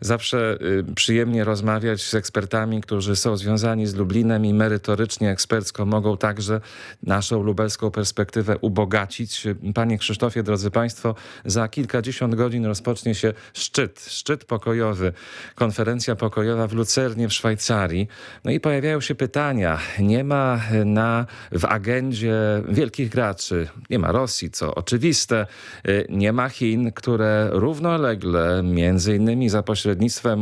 zawsze y, przyjemnie rozmawiać z ekspertami, którzy są związani z Lublinem i merytorycznie, ekspercko mogą także naszą lubelską perspektywę ubogacić. Panie Krzysztofie, drodzy Państwo, za kilkadziesiąt godzin rozpocznie się szczyt, szczyt pokojowy, konferencja pokojowa w Lucernie w Szwajcarii. No i pojawiają się pytania. Nie ma na, w agendzie wielkich graczy, nie ma Rosji, co oczywiste, y, nie ma Chin, które równolegle, między innymi za pośrednictwem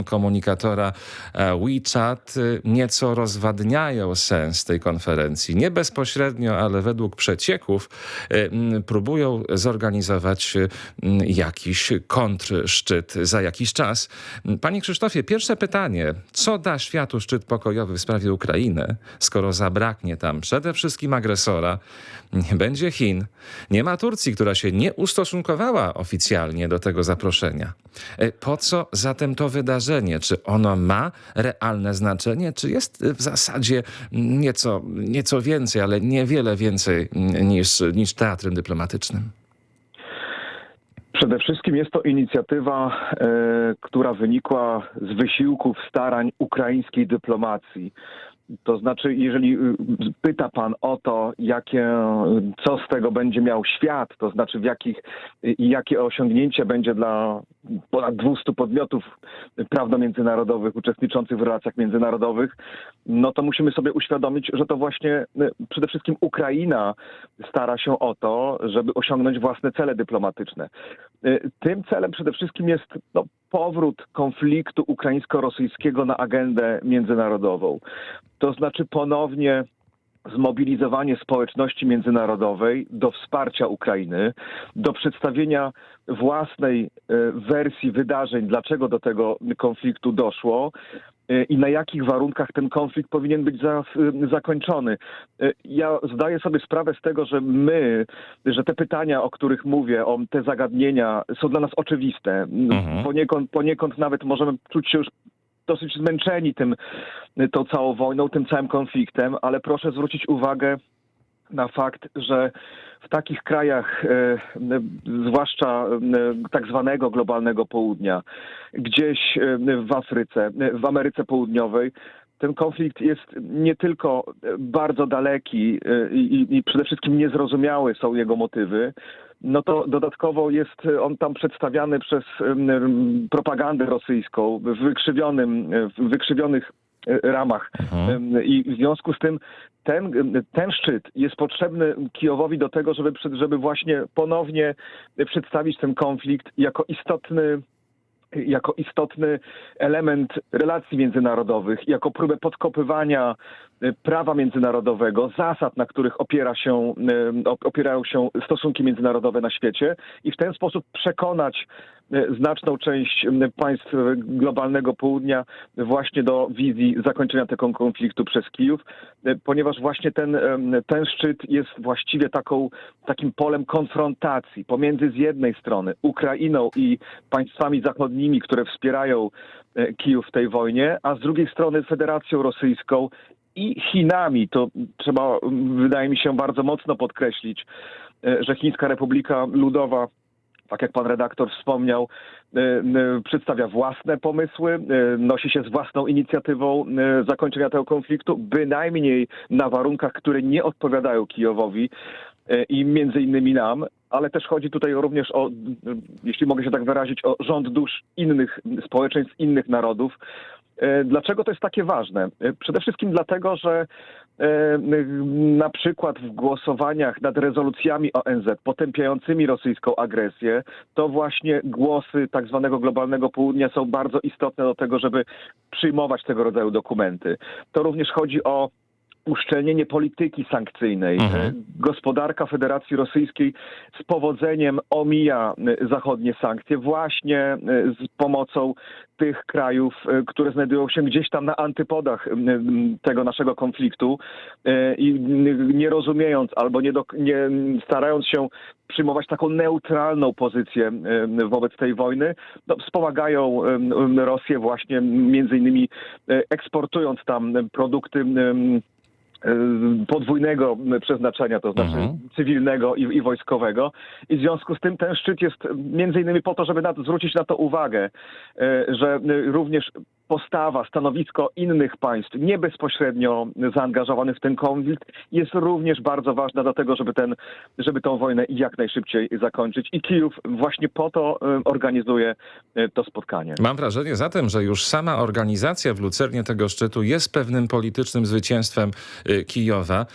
komunikatora e, WeChat, y, nieco rozwadniają sens tej konferencji. Nie bezpośrednio, ale według przecieków y, próbują zorganizować y, jakiś kontrszczyt za jakiś czas. Panie Krzysztofie, pierwsze pytanie. Co da światu szczyt pokojowy w sprawie Ukrainy, skoro zabraknie tam przede wszystkim agresora, nie będzie Chin, nie ma Turcji, która się nie ustosunkowała oficjalnie do tego zaproszenia. E, Po co zatem to wydarzenie? Czy ono ma realne znaczenie, czy jest w zasadzie nieco, nieco więcej, ale niewiele więcej niż, niż teatrem dyplomatycznym? Przede wszystkim jest to inicjatywa, e, która wynikła z wysiłków, starań ukraińskiej dyplomacji. To znaczy, jeżeli y, pyta pan o to, jakie, co z tego będzie miał świat, to znaczy w jakich, i jakie osiągnięcie będzie dla ponad 200 podmiotów prawno-międzynarodowych uczestniczących w relacjach międzynarodowych, no to musimy sobie uświadomić, że to właśnie y, przede wszystkim Ukraina stara się o to, żeby osiągnąć własne cele dyplomatyczne. Y, Tym celem przede wszystkim jest no, powrót konfliktu ukraińsko-rosyjskiego na agendę międzynarodową. To znaczy ponownie zmobilizowanie społeczności międzynarodowej do wsparcia Ukrainy, do przedstawienia własnej e, wersji wydarzeń, dlaczego do tego konfliktu doszło e, i na jakich warunkach ten konflikt powinien być za, zakończony. E, Ja zdaję sobie sprawę z tego, że my, że te pytania, o których mówię, o te zagadnienia są dla nas oczywiste. Mhm. Poniekąd, poniekąd nawet możemy czuć się już dosyć zmęczeni tym, tą całą wojną, tym całym konfliktem, ale proszę zwrócić uwagę na fakt, że w takich krajach, e, e, zwłaszcza e, tak zwanego globalnego południa, gdzieś w Afryce, w Ameryce Południowej, ten konflikt jest nie tylko bardzo daleki i, i przede wszystkim niezrozumiałe są jego motywy, no to dodatkowo jest on tam przedstawiany przez propagandę rosyjską w wykrzywionym, w wykrzywionych e, ramach. Em, I w związku z tym ten, ten szczyt jest potrzebny Kijowowi do tego, żeby, żeby właśnie ponownie przedstawić ten konflikt jako istotny jako istotny element relacji międzynarodowych, jako próbę podkopywania e, prawa międzynarodowego, zasad, na których opiera się, e, op- opierają się stosunki międzynarodowe na świecie i w ten sposób przekonać znaczną część państw e, globalnego południa właśnie do wizji zakończenia tego konfliktu przez Kijów, e, ponieważ właśnie ten, em, ten szczyt jest właściwie taką, takim polem konfrontacji pomiędzy z jednej strony Ukrainą i państwami zachodnimi, które wspierają e, Kijów w tej wojnie, a z drugiej strony Federacją Rosyjską i Chinami. To trzeba, wydaje mi się, bardzo mocno podkreślić, e, że Chińska Republika Ludowa tak jak pan redaktor wspomniał, e, e, przedstawia własne pomysły, e, nosi się z własną inicjatywą zakończenia tego konfliktu, bynajmniej na warunkach, które nie odpowiadają Kijowowi i między innymi nam, ale też chodzi tutaj również o, jeśli mogę się tak wyrazić, o rząd dusz innych społeczeństw, innych narodów. E, Dlaczego to jest takie ważne? E, Przede wszystkim dlatego, że e, na przykład w głosowaniach nad rezolucjami ONZ potępiającymi rosyjską agresję, to właśnie głosy tak zwanego globalnego południa są bardzo istotne do tego, żeby przyjmować tego rodzaju dokumenty. To również chodzi o uszczelnienie polityki sankcyjnej. Mhm. Gospodarka Federacji Rosyjskiej z powodzeniem omija e, zachodnie sankcje właśnie e, z pomocą tych krajów, e, które znajdują się gdzieś tam na antypodach tego naszego konfliktu i nie rozumiejąc albo nie, do, nie starając się przyjmować taką neutralną pozycję wobec tej wojny, no, wspomagają Rosję właśnie między innymi eksportując tam produkty y, podwójnego przeznaczenia, to znaczy Mhm. cywilnego i, i wojskowego. I w związku z tym ten szczyt jest między innymi po to, żeby zwrócić na to uwagę, y, że y, również postawa, stanowisko innych państw nie bezpośrednio zaangażowanych w ten konflikt jest również bardzo ważna do tego, żeby, ten, żeby tą wojnę jak najszybciej zakończyć. I Kijów właśnie po to y, organizuje y, to spotkanie. Mam wrażenie zatem, że już sama organizacja w Lucernie tego szczytu jest pewnym politycznym zwycięstwem y, Kijowa,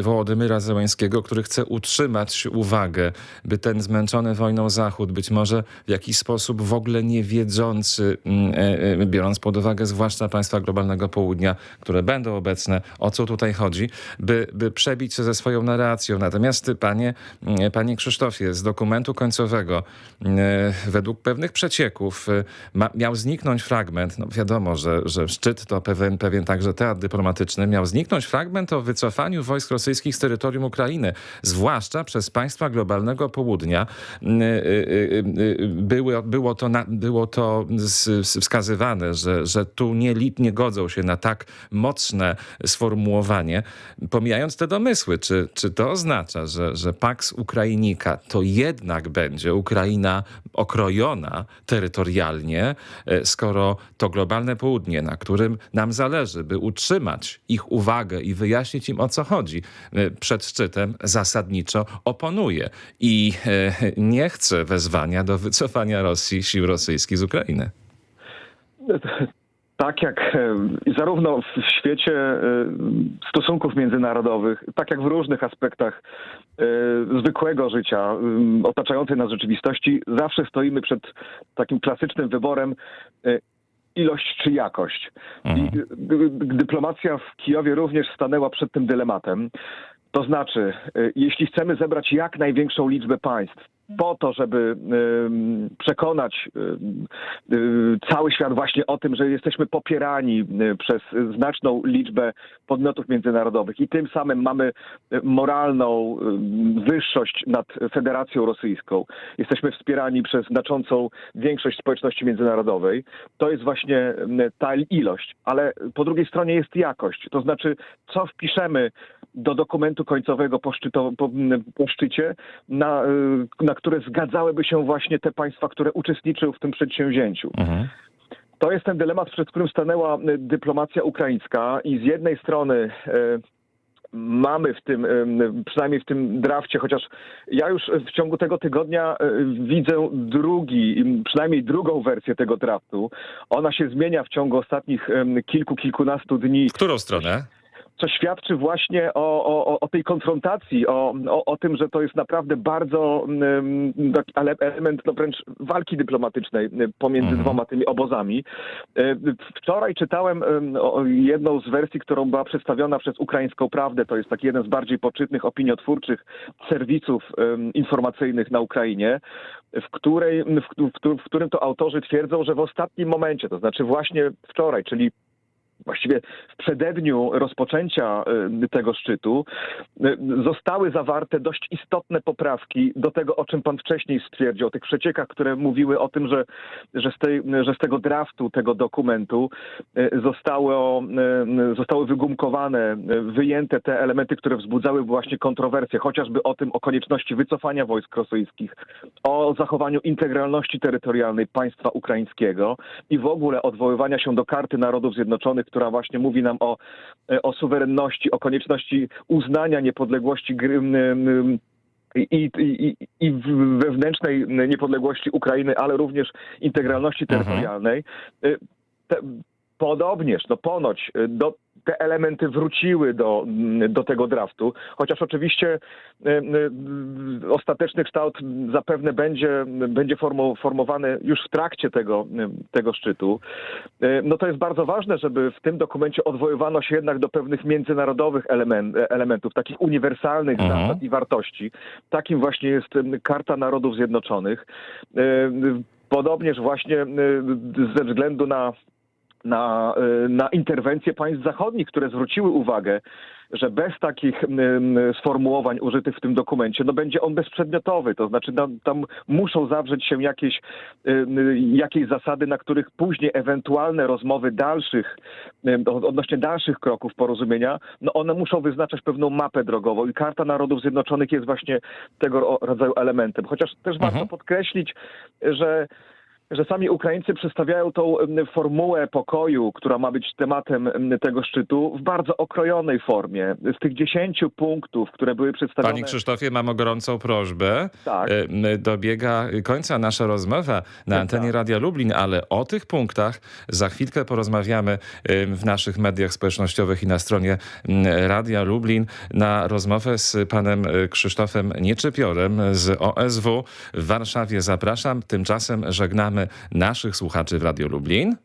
Wołodymyra Zełęskiego, który chce utrzymać uwagę, by ten zmęczony wojną Zachód, być może w jakiś sposób w ogóle nie wiedzący, mm, e, e, biorąc pod uwagę zwłaszcza państwa globalnego południa, które będą obecne, o co tutaj chodzi, by, by przebić się ze swoją narracją. Natomiast panie, mm, panie Krzysztofie, z dokumentu końcowego e, według pewnych przecieków e, ma, miał zniknąć fragment, no wiadomo, że, że szczyt to pewien, pewien także teatr dyplomatyczny, miał zniknąć fragment o wycofaniu wojsk rosyjskich z terytorium Ukrainy, zwłaszcza przez państwa globalnego południa. Mm, e, Były, było to, na, było to wskazywane, że, że tu nie, nie godzą się na tak mocne sformułowanie, pomijając te domysły. Czy, czy to oznacza, że, że Pax Ukrainika to jednak będzie Ukraina okrojona terytorialnie, e, skoro to globalne południe, na którym nam zależy, by utrzymać ich uwagę i wyjaśnić im o co chodzi, e, przed szczytem zasadniczo oponuje i e, nie chce wezwania do wycofania Rosji, sił rosyjskich z Ukrainy. Tak jak e, zarówno w świecie e, stosunków międzynarodowych, tak jak w różnych aspektach e, zwykłego życia, otaczającej nas rzeczywistości, zawsze stoimy przed takim klasycznym wyborem ilość czy jakość. I d- dyplomacja w Kijowie również stanęła przed tym dylematem. To znaczy, jeśli chcemy zebrać jak największą liczbę państw po to, żeby przekonać cały świat właśnie o tym, że jesteśmy popierani przez znaczną liczbę podmiotów międzynarodowych i tym samym mamy moralną wyższość nad Federacją Rosyjską. Jesteśmy wspierani przez znaczącą większość społeczności międzynarodowej. To jest właśnie ta ilość, ale po drugiej stronie jest jakość. To znaczy, co wpiszemy do dokumentu końcowego po, szczyto, po, po szczycie, na, y, na które zgadzałyby się właśnie te państwa, które uczestniczyły w tym przedsięwzięciu. Mhm. To jest ten dylemat, przed którym stanęła y, dyplomacja ukraińska i z jednej strony y, mamy w tym, przynajmniej w tym drafcie, chociaż ja już w ciągu tego tygodnia widzę drugi, przynajmniej drugą wersję tego draftu. Ona się zmienia w ciągu ostatnich kilku, kilkunastu dni W którą stronę? Co świadczy właśnie o, o, o tej konfrontacji, o, o, o tym, że to jest naprawdę bardzo taki ale- element no wręcz walki dyplomatycznej y, pomiędzy Mhm. dwoma tymi obozami. Y, Wczoraj czytałem jedną z wersji, którą była przedstawiona przez Ukraińską Prawdę. To jest taki jeden z bardziej poczytnych, opiniotwórczych serwisów informacyjnych na Ukrainie, w, której, w, w, w którym to autorzy twierdzą, że w ostatnim momencie, to znaczy właśnie wczoraj, czyli właściwie w przededniu rozpoczęcia y, tego szczytu y, zostały zawarte dość istotne poprawki do tego, o czym pan wcześniej stwierdził, o tych przeciekach, które mówiły o tym, że, że, z, tej, że z tego draftu, tego dokumentu y, zostało, zostały wygumkowane, wyjęte te elementy, które wzbudzały właśnie kontrowersje, chociażby o tym, o konieczności wycofania wojsk rosyjskich, o zachowaniu integralności terytorialnej państwa ukraińskiego i w ogóle odwoływania się do Karty Narodów Zjednoczonych, która właśnie mówi nam o, o suwerenności, o konieczności uznania niepodległości gry, i, i, i wewnętrznej niepodległości Ukrainy, ale również integralności Mhm. terytorialnej. Y, Te, podobnież, no ponoć, y, do, te elementy wróciły do, mm, do tego draftu, chociaż oczywiście y, y, ostateczny kształt zapewne będzie, będzie formowany już w trakcie tego, y, tego szczytu. No to jest bardzo ważne, żeby w tym dokumencie odwoływano się jednak do pewnych międzynarodowych element, elementów, takich uniwersalnych Mhm. zasad i wartości. Takim właśnie jest Karta Narodów Zjednoczonych. Podobnież właśnie ze względu na na, y, na interwencje państw zachodnich, które zwróciły uwagę że bez takich sformułowań użytych w tym dokumencie, no będzie on bezprzedmiotowy, to znaczy tam, tam muszą zawrzeć się jakieś, jakieś zasady, na których później ewentualne rozmowy dalszych, odnośnie dalszych kroków porozumienia, no one muszą wyznaczać pewną mapę drogową. I Karta Narodów Zjednoczonych jest właśnie tego ro- rodzaju elementem. Chociaż też warto podkreślić, że że sami Ukraińcy przedstawiają tą formułę pokoju, która ma być tematem em, tego szczytu, w bardzo okrojonej formie. Z tych dziesięciu punktów, które były przedstawione... Panie Krzysztofie, mam gorącą prośbę. Tak. Dobiega końca nasza rozmowa na Tak, antenie tak. Radia Lublin, ale o tych punktach za chwilkę porozmawiamy w naszych mediach społecznościowych i na stronie Radia Lublin na rozmowę z panem e, Krzysztofem Nieczepiorem z OSW w Warszawie. Zapraszam. Tymczasem żegnamy naszych słuchaczy w Radio Lublin.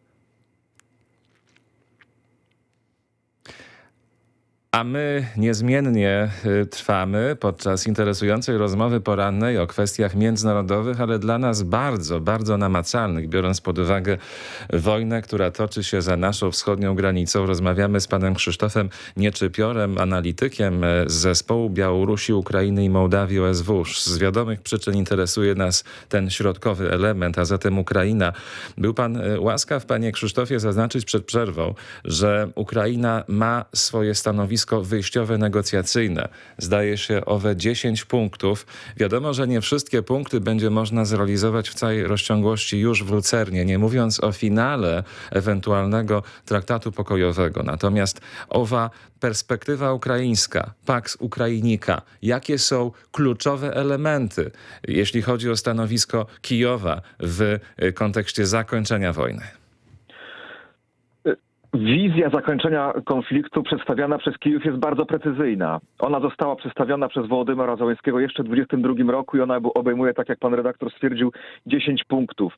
A my niezmiennie y, trwamy podczas interesującej rozmowy porannej o kwestiach międzynarodowych, ale dla nas bardzo, bardzo namacalnych, biorąc pod uwagę wojnę, która toczy się za naszą wschodnią granicą. Rozmawiamy z panem Krzysztofem Nieczypiorem, analitykiem e, z zespołu Białorusi, Ukrainy i Mołdawii OSW. Z wiadomych przyczyn interesuje nas ten środkowy element, a zatem Ukraina. Był pan e, łaskaw, panie Krzysztofie, zaznaczyć przed przerwą, że Ukraina ma swoje stanowisko wyjściowe negocjacyjne. Zdaje się owe 10 punktów. Wiadomo, że nie wszystkie punkty będzie można zrealizować w całej rozciągłości już w Lucernie, nie mówiąc o finale ewentualnego traktatu pokojowego. Natomiast owa perspektywa ukraińska, Pax Ukrainika, jakie są kluczowe elementy, jeśli chodzi o stanowisko Kijowa w kontekście zakończenia wojny? Wizja zakończenia konfliktu przedstawiana przez Kijów jest bardzo precyzyjna. Ona została przedstawiona przez Wołodymyra Załęskiego jeszcze w 22 roku i ona obejmuje, tak jak pan redaktor stwierdził, 10 punktów.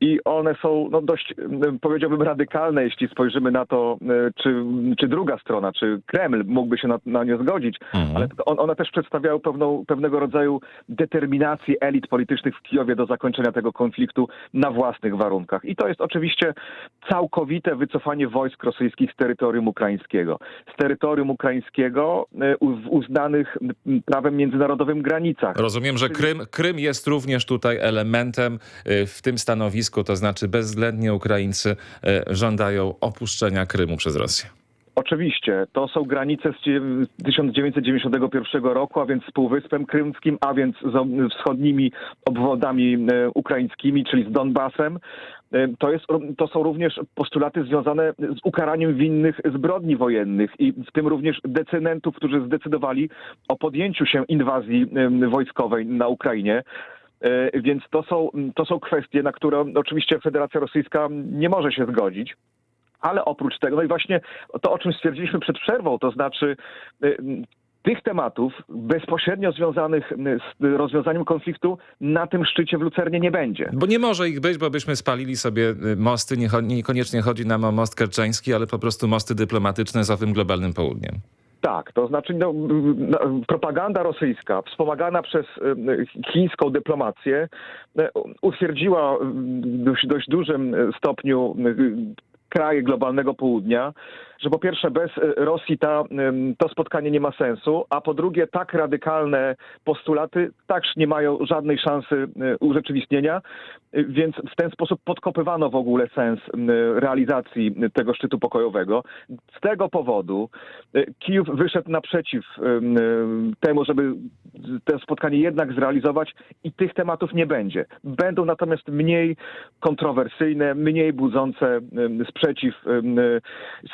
I one są no, dość, mm, powiedziałbym, radykalne, jeśli spojrzymy na to, y, czy, czy druga strona, czy Kreml mógłby się na, na nie zgodzić, Mhm. ale on, one też przedstawiają pewną, pewnego rodzaju determinację elit politycznych w Kijowie do zakończenia tego konfliktu na własnych warunkach. I to jest oczywiście całkowite wycofanie wojsk rosyjskich z terytorium ukraińskiego. Z terytorium ukraińskiego u- w uznanych prawem międzynarodowym granicach. Rozumiem, że Krym, Krym jest również tutaj elementem y, w tym stanowisku, to znaczy bezwzględnie Ukraińcy y, żądają opuszczenia Krymu przez Rosję. Oczywiście, to są granice z dzie- 1991 roku, a więc z Półwyspem Krymskim, a więc z wschodnimi obwodami e, ukraińskimi, czyli z Donbasem. E, To, jest, to są również postulaty związane z ukaraniem winnych zbrodni wojennych i w tym również decydentów, którzy zdecydowali o podjęciu się inwazji wojskowej na Ukrainie. E, Więc to są, to są kwestie, na które oczywiście Federacja Rosyjska nie może się zgodzić. Ale oprócz tego, no i właśnie to, o czym stwierdziliśmy przed przerwą, to znaczy y, tych tematów bezpośrednio związanych y, z rozwiązaniem konfliktu na tym szczycie w Lucernie nie będzie. Bo nie może ich być, bo byśmy spalili sobie y, mosty. Niekoniecznie chodzi nam o most kerczeński, ale po prostu mosty dyplomatyczne z owym globalnym południem. Tak, to znaczy no, propaganda rosyjska wspomagana przez chińską dyplomację utwierdziła w dość, dość dużym stopniu kraje globalnego południa, że po pierwsze bez y, Rosji ta, to spotkanie nie ma sensu, a po drugie tak radykalne postulaty także nie mają żadnej szansy y, urzeczywistnienia, y, więc w ten sposób podkopywano w ogóle sens realizacji tego szczytu pokojowego. Z tego powodu Kijów wyszedł naprzeciw temu, żeby to spotkanie jednak zrealizować i tych tematów nie będzie. Będą natomiast mniej kontrowersyjne, mniej budzące sprzeciw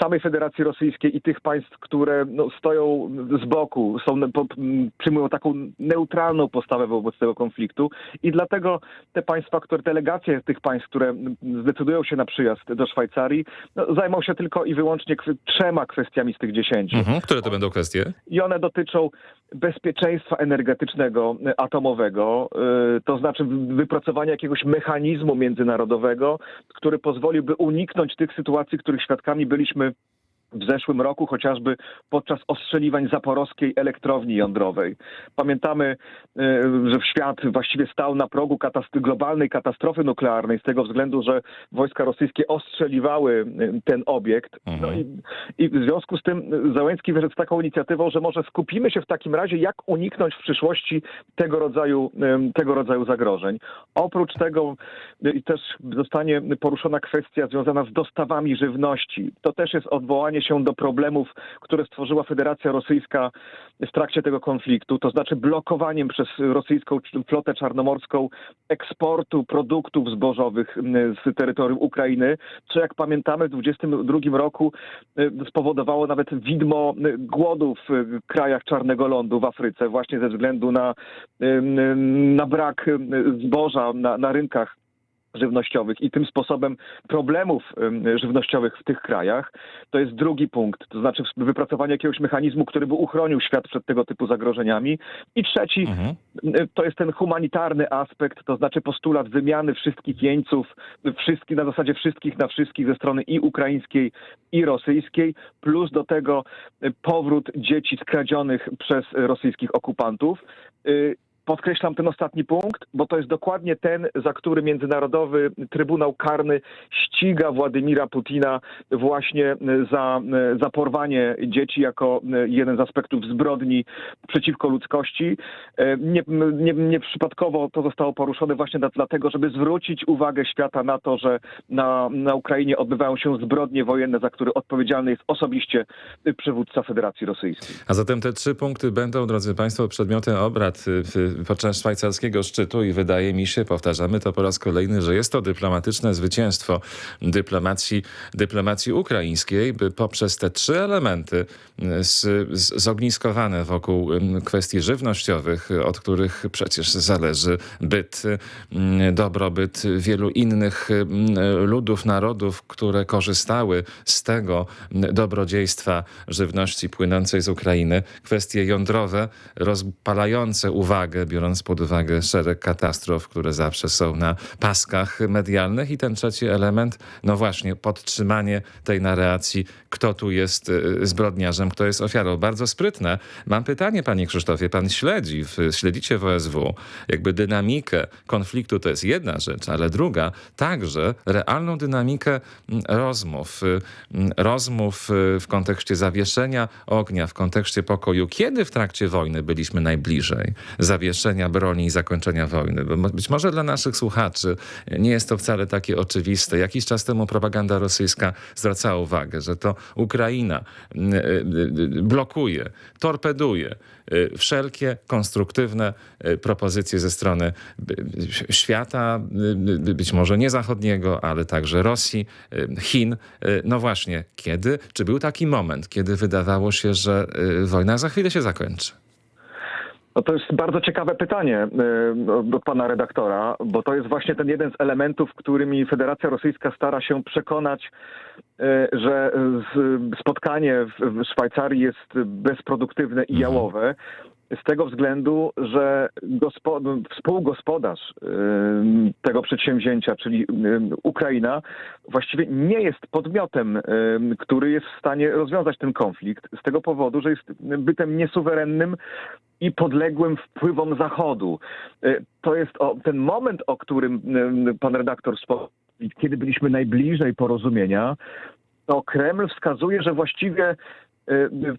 samej Federacji Rosyjskiej i tych państw, które no, stoją z boku, są, po, m, przyjmują taką neutralną postawę wobec tego konfliktu i dlatego te państwa, które delegacje tych państw, które zdecydują się na przyjazd do Szwajcarii, no, zajmą się tylko i wyłącznie trzema kwestiami z tych dziesięciu Mhm. Które to będą kwestie? i one dotyczą bezpieczeństwa energetycznego atomowego, y, to znaczy wypracowania jakiegoś mechanizmu międzynarodowego, który pozwoliłby uniknąć tych sytuacji, których świadkami byliśmy w zeszłym roku, chociażby podczas ostrzeliwań zaporowskiej elektrowni jądrowej. Pamiętamy, e, że świat właściwie stał na progu globalnej katastrofy nuklearnej z tego względu, że wojska rosyjskie ostrzeliwały e, ten obiekt. No Mhm. i, I w związku z tym Załęcki wyszedł z taką inicjatywą, że może skupimy się w takim razie, jak uniknąć w przyszłości tego rodzaju, em, tego rodzaju zagrożeń. Oprócz tego też zostanie poruszona kwestia związana z dostawami żywności. To też jest odwołanie się do problemów, które stworzyła Federacja Rosyjska w trakcie tego konfliktu, to znaczy blokowaniem przez rosyjską flotę czarnomorską eksportu produktów zbożowych m, z terytorium Ukrainy, co jak pamiętamy w 2022 roku y, spowodowało nawet widmo y, głodu w krajach Czarnego Lądu w Afryce właśnie ze względu na, na brak zboża na, na rynkach żywnościowych i tym sposobem problemów em, żywnościowych w tych krajach, to jest drugi punkt, to znaczy wypracowanie jakiegoś mechanizmu, który by uchronił świat przed tego typu zagrożeniami. I trzeci Mhm. to jest ten humanitarny aspekt, to znaczy postulat wymiany wszystkich jeńców, wszystkich, na zasadzie wszystkich na wszystkich ze strony i ukraińskiej, i rosyjskiej, plus do tego y, powrót dzieci skradzionych przez rosyjskich okupantów. Podkreślam ten ostatni punkt, bo to jest dokładnie ten, za który Międzynarodowy Trybunał Karny ściga Władimira Putina właśnie y, za, y, za porwanie dzieci jako y, jeden z aspektów zbrodni przeciwko ludzkości. E, Nie, nie, nie przypadkowo to zostało poruszone właśnie dla- dlatego, żeby zwrócić uwagę świata na to, że na, na Ukrainie odbywają się zbrodnie wojenne, za które odpowiedzialny jest osobiście przywódca Federacji Rosyjskiej. A zatem te trzy punkty będą, drodzy Państwo, przedmiotem obrad w- szwajcarskiego szczytu i wydaje mi się, powtarzamy to po raz kolejny, że jest to dyplomatyczne zwycięstwo dyplomacji, dyplomacji ukraińskiej, by poprzez te trzy elementy y, z, z, zogniskowane wokół kwestii żywnościowych, od których przecież zależy byt, y, dobrobyt wielu innych ludów, narodów, które korzystały z tego dobrodziejstwa żywności płynącej z Ukrainy. Kwestie jądrowe, rozpalające uwagę, biorąc pod uwagę szereg katastrof, które zawsze są na paskach medialnych. I ten trzeci element, no właśnie, podtrzymanie tej narracji, kto tu jest y, zbrodniarzem, kto jest ofiarą. Bardzo sprytne. Mam pytanie, panie Krzysztofie, pan śledzi, w, śledzicie w OSW, jakby dynamikę konfliktu to jest jedna rzecz, ale druga, także realną dynamikę mm, rozmów, y, mm, rozmów y, w kontekście zawieszenia ognia, w kontekście pokoju. Kiedy w trakcie wojny byliśmy najbliżej zawieszenia broni i zakończenia wojny? Być może dla naszych słuchaczy nie jest to wcale takie oczywiste. Jakiś czas temu propaganda rosyjska zwracała uwagę, że to Ukraina mm, y, y, blokuje, torpeduje y, wszelkie konstruktywne y, propozycje ze strony y, świata, y, y, być może nie zachodniego, ale także Rosji, y, Chin. Y, No właśnie, kiedy? Czy był taki moment, kiedy wydawało się, że y, wojna za chwilę się zakończy? No to jest bardzo ciekawe pytanie y, od pana redaktora, bo to jest właśnie ten jeden z elementów, którymi Federacja Rosyjska stara się przekonać, y, że z- spotkanie w- w Szwajcarii jest bezproduktywne i jałowe. Z tego względu, że gospo, współgospodarz tego przedsięwzięcia, czyli Ukraina, właściwie nie jest podmiotem, który jest w stanie rozwiązać ten konflikt. Z tego powodu, że jest bytem niesuwerennym i podległym wpływom Zachodu. Y, To jest o, ten moment, o którym pan redaktor wspomniał, kiedy byliśmy najbliżej porozumienia, to Kreml wskazuje, że właściwie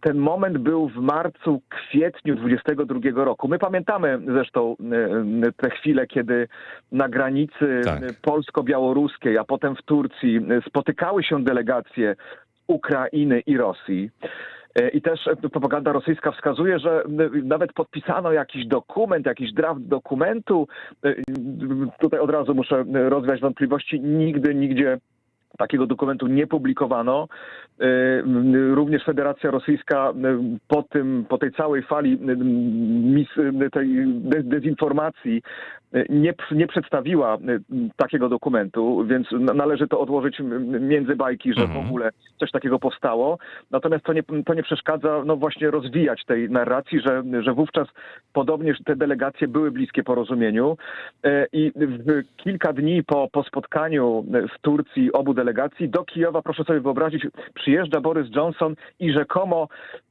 ten moment był w marcu, kwietniu 22 roku. My pamiętamy zresztą y, y, te chwile, kiedy na granicy Tak. y, polsko-białoruskiej, a potem w Turcji y, spotykały się delegacje Ukrainy i Rosji. I też propaganda rosyjska wskazuje, że nawet podpisano jakiś dokument, jakiś draft dokumentu. Tutaj od razu muszę rozwiać wątpliwości. Nigdy, nigdzie takiego dokumentu nie publikowano. M, Również Federacja Rosyjska m, po, tym, po tej całej fali mis, m, tej de- dezinformacji nie, nie przedstawiła takiego dokumentu, więc należy to odłożyć między bajki, że w Mhm. ogóle coś takiego powstało. Natomiast to nie, to nie przeszkadza no właśnie rozwijać tej narracji, że, że wówczas podobnież te delegacje były bliskie porozumieniu i w kilka dni po, po spotkaniu w Turcji obu delegacji delegacji. Do Kijowa, proszę sobie wyobrazić, przyjeżdża Borys Johnson i rzekomo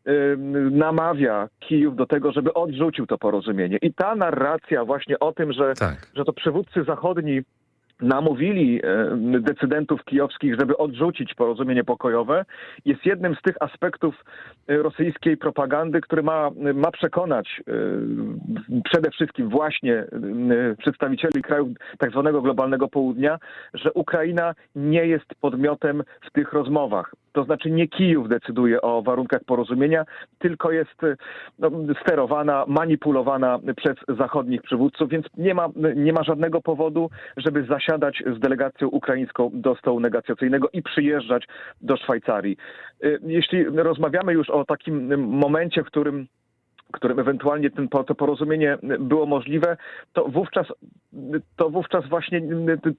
ym, namawia Kijów do tego, żeby odrzucił to porozumienie. I ta narracja właśnie o tym, że Tak. że to przywódcy zachodni namówili decydentów kijowskich, żeby odrzucić porozumienie pokojowe, jest jednym z tych aspektów e, rosyjskiej propagandy, który ma, ma przekonać e, przede wszystkim właśnie e, przedstawicieli krajów tak zwanego globalnego południa, że Ukraina nie jest podmiotem w tych rozmowach. To znaczy nie Kijów decyduje o warunkach porozumienia, tylko jest e, no, sterowana, manipulowana przez zachodnich przywódców, więc nie ma, nie ma żadnego powodu, żeby zasiadać z delegacją ukraińską do stołu negocjacyjnego i przyjeżdżać do Szwajcarii. Y, Jeśli rozmawiamy już o takim momencie, w którym którym ewentualnie ten, to porozumienie było możliwe, to wówczas, to wówczas właśnie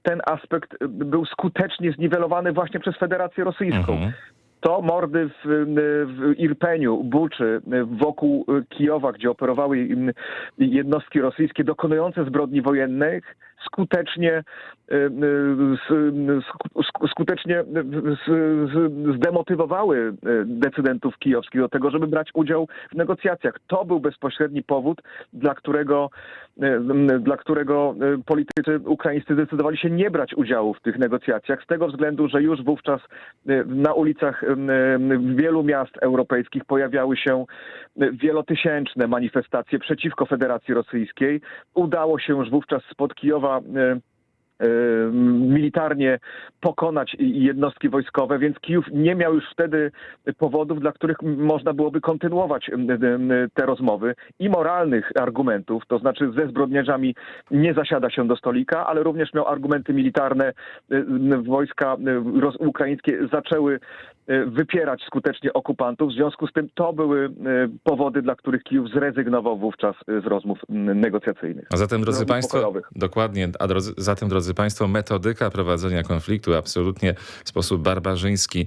ten aspekt był skutecznie zniwelowany właśnie przez Federację Rosyjską Mhm. to mordy w, w Irpeniu, Buczy, wokół Kijowa, gdzie operowały jednostki rosyjskie dokonujące zbrodni wojennych, skutecznie, s- sku- skutecznie zdemotywowały y, decydentów kijowskich do tego, żeby brać udział w negocjacjach. To był bezpośredni powód, dla którego, dla którego politycy ukraińscy zdecydowali się nie brać udziału w tych negocjacjach, z tego względu, że już wówczas na ulicach wielu miast europejskich pojawiały się wielotysięczne manifestacje przeciwko Federacji Rosyjskiej. Udało się już wówczas spod Kijowa y, y, militarnie pokonać jednostki wojskowe, więc Kijów nie miał już wtedy powodów, dla których można byłoby kontynuować te rozmowy i moralnych argumentów, to znaczy ze zbrodniarzami nie zasiada się do stolika, ale również miał argumenty militarne. Y, Wojska ukraińskie zaczęły wypierać skutecznie okupantów. W związku z tym to były y, powody, dla których Kijów zrezygnował wówczas y, z rozmów negocjacyjnych. A zatem, drodzy Państwo, pokojowych. dokładnie, a drodzy, zatem, drodzy Państwo, metodyka prowadzenia konfliktu absolutnie w sposób barbarzyński,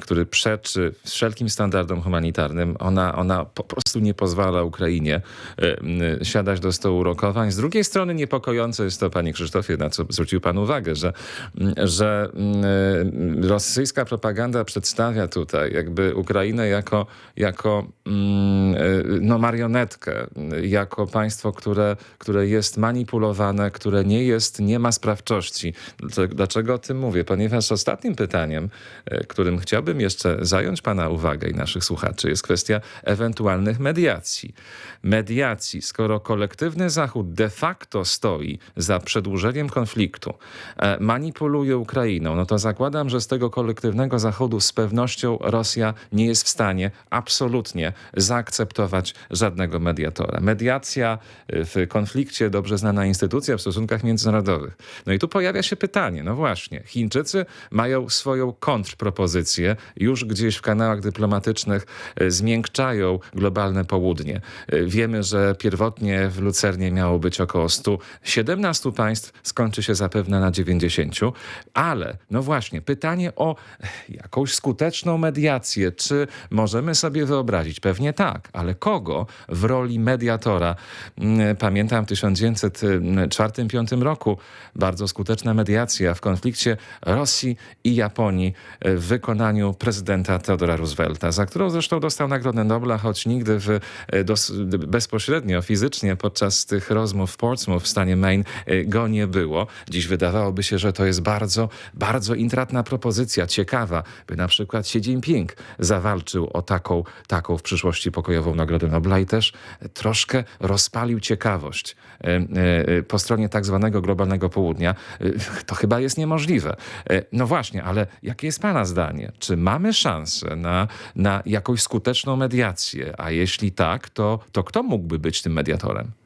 który przeczy wszelkim standardom humanitarnym, ona, ona po prostu nie pozwala Ukrainie e, siadać do stołu rokowań. Z drugiej strony niepokojące jest to, panie Krzysztofie, na co zwrócił pan uwagę, że, że rosyjska propaganda przedstawia tutaj jakby Ukrainę jako, jako mm, e, no, marionetkę, jako państwo, które, które jest manipulowane, które nie jest, nie ma sprawczości. Dlaczego- o tym mówię? Ponieważ ostatnim pytaniem, e, którym chciałbym jeszcze zająć pana uwagę i naszych słuchaczy, jest kwestia ewentualnych mediacji. Mediacji, skoro kolektywny Zachód de facto stoi za przedłużeniem konfliktu, e, manipuluje Ukrainą, no to zakładam, że z tego kolektywnego Zachodu z pewnością Rosja nie jest w stanie absolutnie zaakceptować żadnego mediatora. Mediacja y, w konflikcie, dobrze znana instytucja w stosunkach międzynarodowych. No i tu pojawia się pytanie, no właśnie, Chińczycy mają swoją kontrpropozycję, już gdzieś w kanałach dyplomatycznych y, zmiękczają globalne południe. Y, Wiemy, że pierwotnie w Lucernie miało być około 117 państw, skończy się zapewne na 90, ale no właśnie, pytanie o jakąś skuteczną mediację, czy możemy sobie wyobrazić? Pewnie tak, ale kogo w roli mediatora? Mm, Pamiętam w 1904-1905 roku bardzo skuteczna mediacja w konflikcie Rosji i Japonii w wykonaniu prezydenta Theodora Roosevelta, za którą zresztą dostał Nagrodę Nobla, choć nigdy w, dos, bezpośrednio, fizycznie podczas tych rozmów w Portsmouth w stanie Maine e, go nie było. Dziś wydawałoby się, że to jest bardzo, bardzo intratna propozycja, ciekawa, by na przykład Xi Jinping zawalczył o taką, taką w przyszłości pokojową Nagrodę Nobla i też troszkę rozpalił ciekawość e, e, po stronie tak zwanego globalnego południa. E, To chyba jest niemożliwe. No właśnie, ale jakie jest Pana zdanie? Czy mamy szansę na, na jakąś skuteczną mediację? A jeśli tak, to, to kto mógłby być tym mediatorem?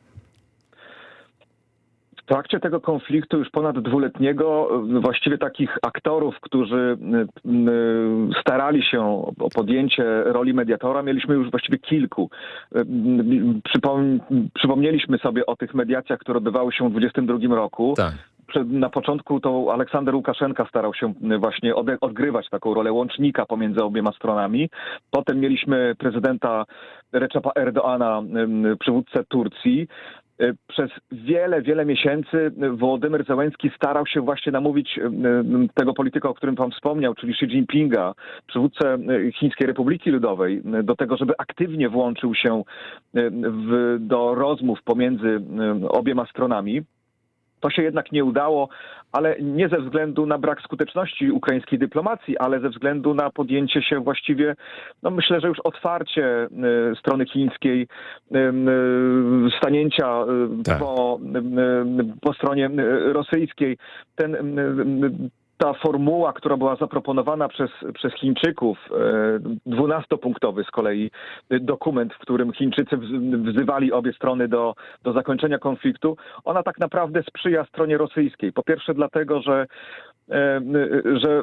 W trakcie tego konfliktu już ponad dwuletniego y, właściwie takich aktorów, którzy y, y, starali się o podjęcie roli mediatora, mieliśmy już właściwie kilku. Przypom przypomnieliśmy sobie o tych mediacjach, które odbywały się w 2022 roku. Tak. Na początku to Aleksander Łukaszenka starał się właśnie odgrywać taką rolę łącznika pomiędzy obiema stronami. Potem mieliśmy prezydenta Recepa Erdoana, przywódcę Turcji. Y, Przez wiele, wiele miesięcy Wołodymyr Zełenski starał się właśnie namówić y, tego polityka, o którym pan wspomniał, czyli Xi Jinpinga, przywódcę y, Chińskiej Republiki Ludowej, do tego, żeby aktywnie włączył się w, do rozmów pomiędzy obiema stronami. To się jednak nie udało, ale nie ze względu na brak skuteczności ukraińskiej dyplomacji, ale ze względu na podjęcie się właściwie, no myślę, że już otwarcie y, strony chińskiej, y, stanięcia y, Tak. po, po stronie rosyjskiej. Ten ta formuła, która była zaproponowana przez, przez Chińczyków, dwunastopunktowy z kolei dokument, w którym Chińczycy wz- wzywali obie strony do, do zakończenia konfliktu, ona tak naprawdę sprzyja stronie rosyjskiej. Po pierwsze dlatego, że e, że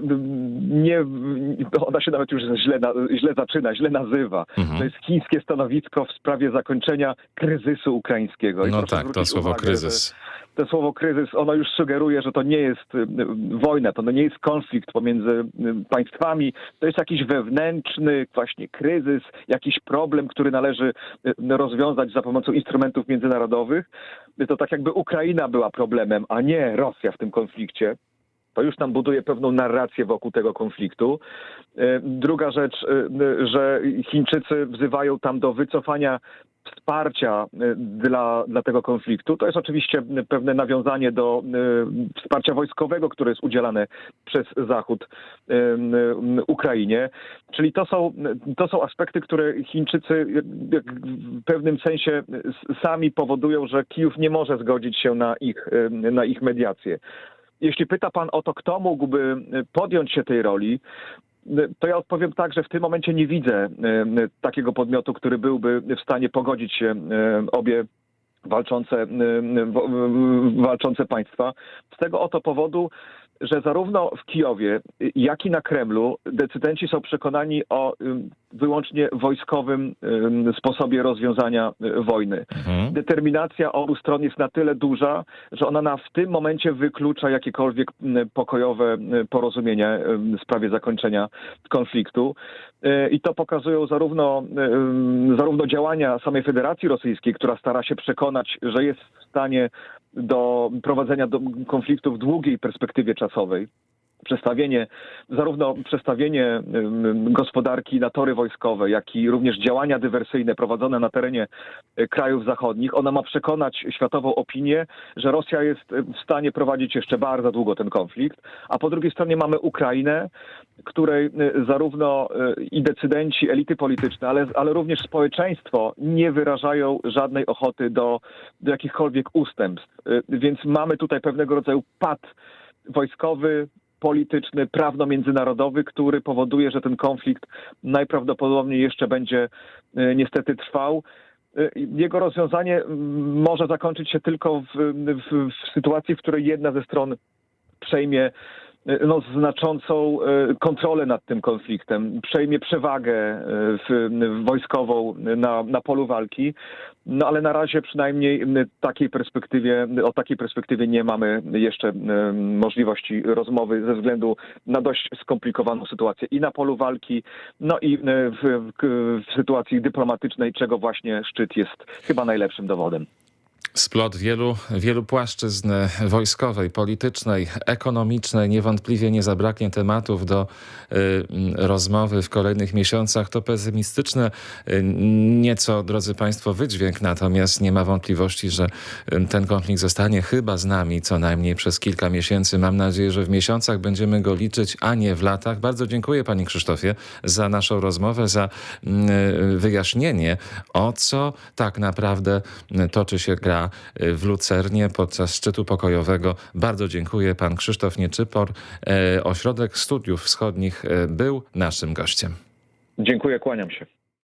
nie, ona się nawet już źle, źle zaczyna, źle nazywa. Mhm. To jest chińskie stanowisko w sprawie zakończenia kryzysu ukraińskiego. I No tak, to słowo uwagę, kryzys. że to słowo kryzys, ono już sugeruje, że to nie jest y, y, wojna, to nie jest konflikt pomiędzy y, państwami, to jest jakiś wewnętrzny właśnie kryzys, jakiś problem, który należy rozwiązać za pomocą instrumentów międzynarodowych. To tak jakby Ukraina była problemem, a nie Rosja w tym konflikcie. To już nam buduje pewną narrację wokół tego konfliktu. Druga rzecz, że Chińczycy wzywają tam do wycofania wsparcia e, dla, dla tego konfliktu. To jest oczywiście pewne nawiązanie do e, wsparcia wojskowego, które jest udzielane przez Zachód Ukrainie. Czyli to są, to są aspekty, które Chińczycy w pewnym sensie sami powodują, że Kijów nie może zgodzić się na ich, na ich mediację. Jeśli pyta pan o to, kto mógłby podjąć się tej roli, to ja odpowiem tak, że w tym momencie nie widzę takiego podmiotu, który byłby w stanie pogodzić się obie walczące, walczące państwa. Z tego oto powodu, że zarówno w Kijowie, jak i na Kremlu decydenci są przekonani o wyłącznie wojskowym ym, sposobie rozwiązania y, wojny Mhm. determinacja obu stron jest na tyle duża, że ona na, w tym momencie wyklucza jakiekolwiek pokojowe porozumienie w sprawie zakończenia konfliktu. E, I to pokazują zarówno, zarówno działania samej Federacji Rosyjskiej, która stara się przekonać, że jest w stanie do prowadzenia do konfliktu w długiej perspektywie czasowej. Przestawienie, zarówno przestawienie gospodarki na tory wojskowe, jak i również działania dywersyjne prowadzone na terenie e, krajów zachodnich. Ona ma przekonać światową opinię, że Rosja jest e, w stanie prowadzić jeszcze bardzo długo ten konflikt, a po drugiej stronie mamy Ukrainę, której e, zarówno i decydenci, elity polityczne, ale, ale również społeczeństwo nie wyrażają żadnej ochoty do, do jakichkolwiek ustępstw. Więc mamy tutaj pewnego rodzaju pad wojskowy, polityczny, prawno-międzynarodowy, który powoduje, że ten konflikt najprawdopodobniej jeszcze będzie e, niestety trwał. E, Jego rozwiązanie może zakończyć się tylko w, w, w sytuacji, w której jedna ze stron przejmie no, znaczącą e, kontrolę nad tym konfliktem, przejmie przewagę w wojskową na, na polu walki. No ale na razie przynajmniej takiej perspektywie, o takiej perspektywie nie mamy jeszcze możliwości rozmowy ze względu na dość skomplikowaną sytuację i na polu walki, no i w, w, w sytuacji dyplomatycznej, czego właśnie szczyt jest chyba najlepszym dowodem. Splot wielu, wielu płaszczyzn wojskowej, politycznej, ekonomicznej. Niewątpliwie nie zabraknie tematów do y, rozmowy w kolejnych miesiącach. To pesymistyczne y, nieco, drodzy Państwo, wydźwięk, natomiast nie ma wątpliwości, że y, ten konflikt zostanie chyba z nami co najmniej przez kilka miesięcy. Mam nadzieję, że w miesiącach będziemy go liczyć, a nie w latach. Bardzo dziękuję Panie Krzysztofie za naszą rozmowę, za mm, wyjaśnienie, o co tak naprawdę toczy się gra y, w Lucernie podczas szczytu pokojowego. Bardzo dziękuję. Pan Krzysztof Nieczypor, e, Ośrodek Studiów Wschodnich, e, był naszym gościem. Dziękuję, kłaniam się.